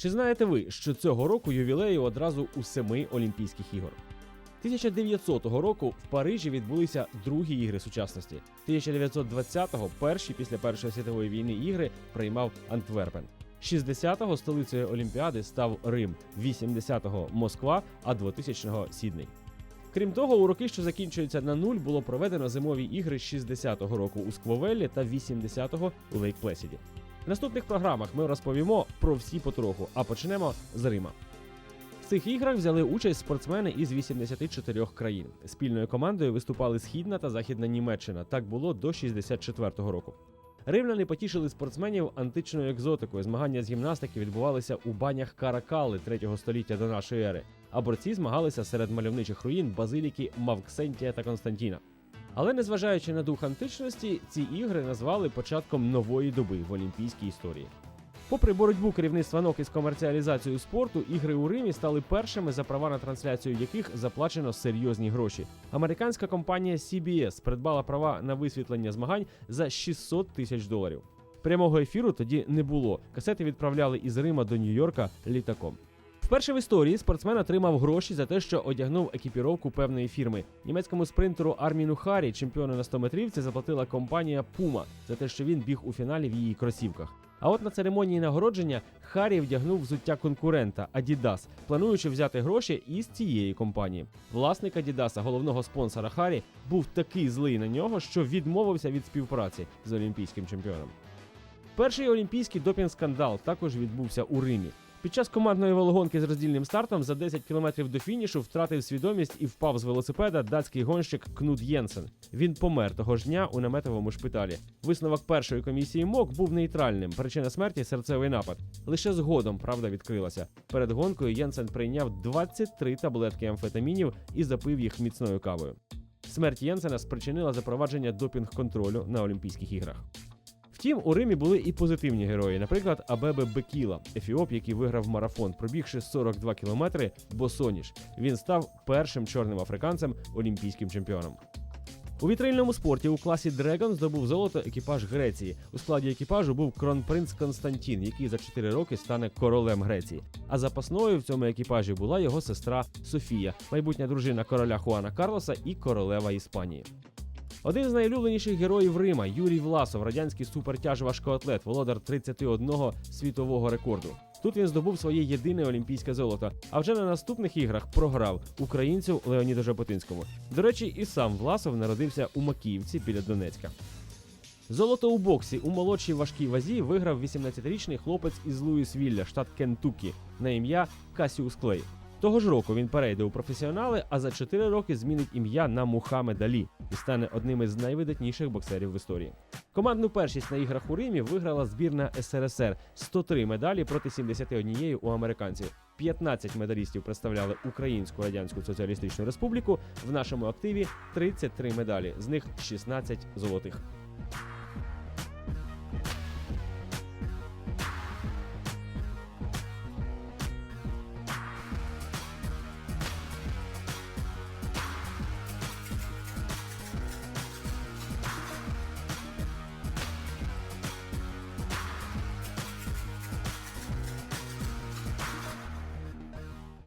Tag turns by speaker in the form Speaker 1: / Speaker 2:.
Speaker 1: Чи знаєте ви, що цього року ювілею одразу у семи Олімпійських ігор? 1900 року в Парижі відбулися другі ігри сучасності. 1920-го перші після Першої світової війни ігри приймав Антверпен. 60-го столицею Олімпіади став Рим, 80-го Москва, а 2000-го Сідней. Крім того, у роки, що закінчуються на нуль, було проведено зимові ігри 60-го року у Сквовеллі та 80-го у Лейк Плесіді. В наступних програмах ми розповімо про всі потроху, а почнемо з Рима. В цих іграх взяли участь спортсмени із 84 країн. Спільною командою виступали Східна та Західна Німеччина. Так було до 64-го року. Римляни потішили спортсменів античною екзотикою. Змагання з гімнастики відбувалися у банях Каракали 3 століття до нашої ери, а борці змагалися серед мальовничих руїн базиліки Мавксентія та Константіна. Але незважаючи на дух античності, ці ігри назвали початком нової доби в олімпійській історії. Попри боротьбу керівництва НОК із комерціалізацією спорту, ігри у Римі стали першими, за права на трансляцію яких заплачено серйозні гроші. Американська компанія CBS придбала права на висвітлення змагань за 600 тисяч доларів. Прямого ефіру тоді не було. Касети відправляли із Рима до Нью-Йорка літаком. Вперше в історії спортсмен отримав гроші за те, що одягнув екіпіровку певної фірми. Німецькому спринтеру Арміну Харі, чемпіону на 100 метрівці, заплатила компанія Puma за те, що він біг у фіналі в її кросівках. А от на церемонії нагородження Харі вдягнув взуття конкурента Adidas, плануючи взяти гроші із цієї компанії. Власник Адідаса, головного спонсора Харі, був такий злий на нього, що відмовився від співпраці з олімпійським чемпіоном. Перший олімпійський допінг-скандал також відбувся у Римі. Під час командної велогонки з роздільним стартом за 10 кілометрів до фінішу втратив свідомість і впав з велосипеда датський гонщик Кнут Єнсен. Він помер того ж дня у наметовому шпиталі. Висновок першої комісії МОК був нейтральним. Причина смерті серцевий напад. Лише згодом правда відкрилася. Перед гонкою Єнсен прийняв 23 таблетки амфетамінів і запив їх міцною кавою. Смерть Єнсена спричинила запровадження допінг-контролю на Олімпійських іграх. Втім, у Римі були і позитивні герої, наприклад, Абебе Бекіла, ефіоп, який виграв марафон, пробігши 42 кілометри босоніж. Він став першим чорним африканцем олімпійським чемпіоном. У вітрильному спорті у класі Дрегон здобув золото екіпаж Греції. У складі екіпажу був кронпринц Константін, який за 4 роки стане королем Греції. А запасною в цьому екіпажі була його сестра Софія, майбутня дружина короля Хуана Карлоса і королева Іспанії. Один з найулюбленіших героїв Рима Юрій Власов, радянський супертяж-важкоатлет, володар 31 світового рекорду. Тут він здобув своє єдине олімпійське золото, а вже на наступних іграх програв українцю Леоніду Жаботинському. До речі, і сам Власов народився у Макіївці біля Донецька. Золото у боксі у молодшій важкій вазі виграв 18-річний хлопець із Луїсвілля, штат Кентукі, на ім'я Касіус Клей. Того ж року він перейде у професіонали, а за 4 роки змінить ім'я на Мухаммед Алі і стане одним із найвидатніших боксерів в історії. Командну першість на іграх у Римі виграла збірна СРСР 103 медалі проти 71 у американців. 15 медалістів представляли Українську Радянську Соціалістичну Республіку. В нашому активі 33 медалі, з них 16 золотих.